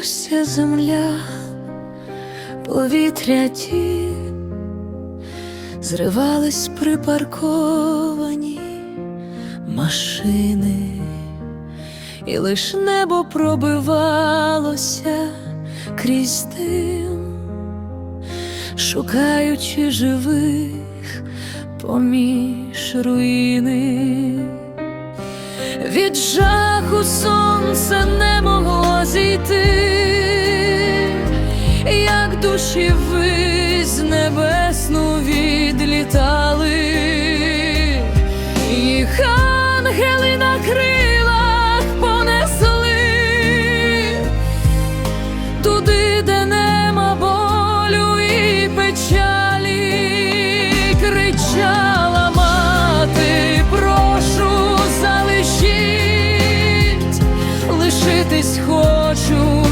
волосся земля, повітря ті, зривались припарковані машини, і лиш небо пробивалося крізь дим, шукаючи живих поміж руїни. Від жаху сонце не як душі ви з небесну відлітали, їх ангели на крилах понесли. Туди, де нема болю і печалі, кричала мати, прошу залишіть, лишитись хочу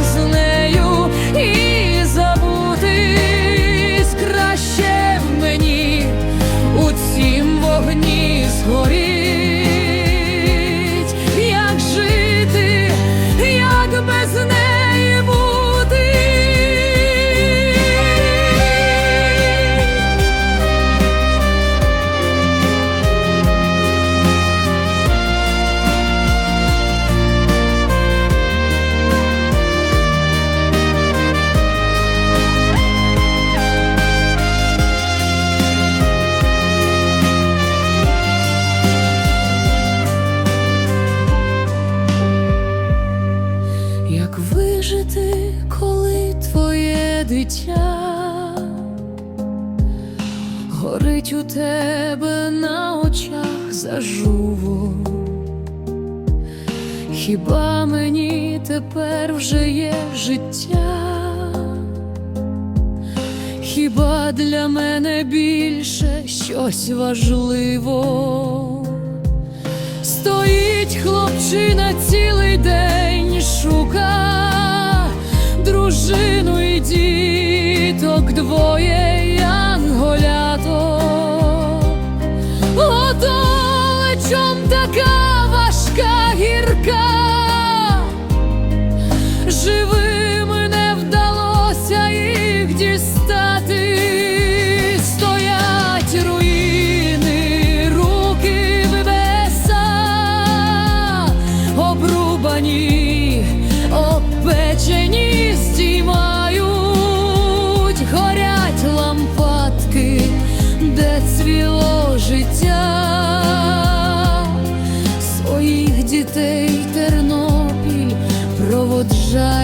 Як вижити, коли твоє дитя горить у тебе на очах зажуво? Хіба мені тепер вже є життя? Хіба для мене більше щось важливо? Стоїть хлопчина цілий день, шука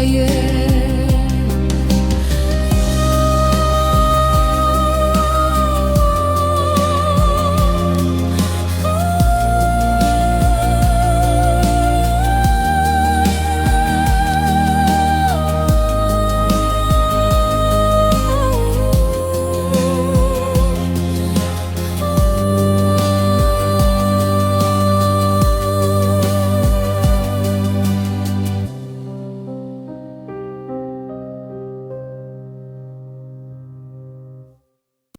fire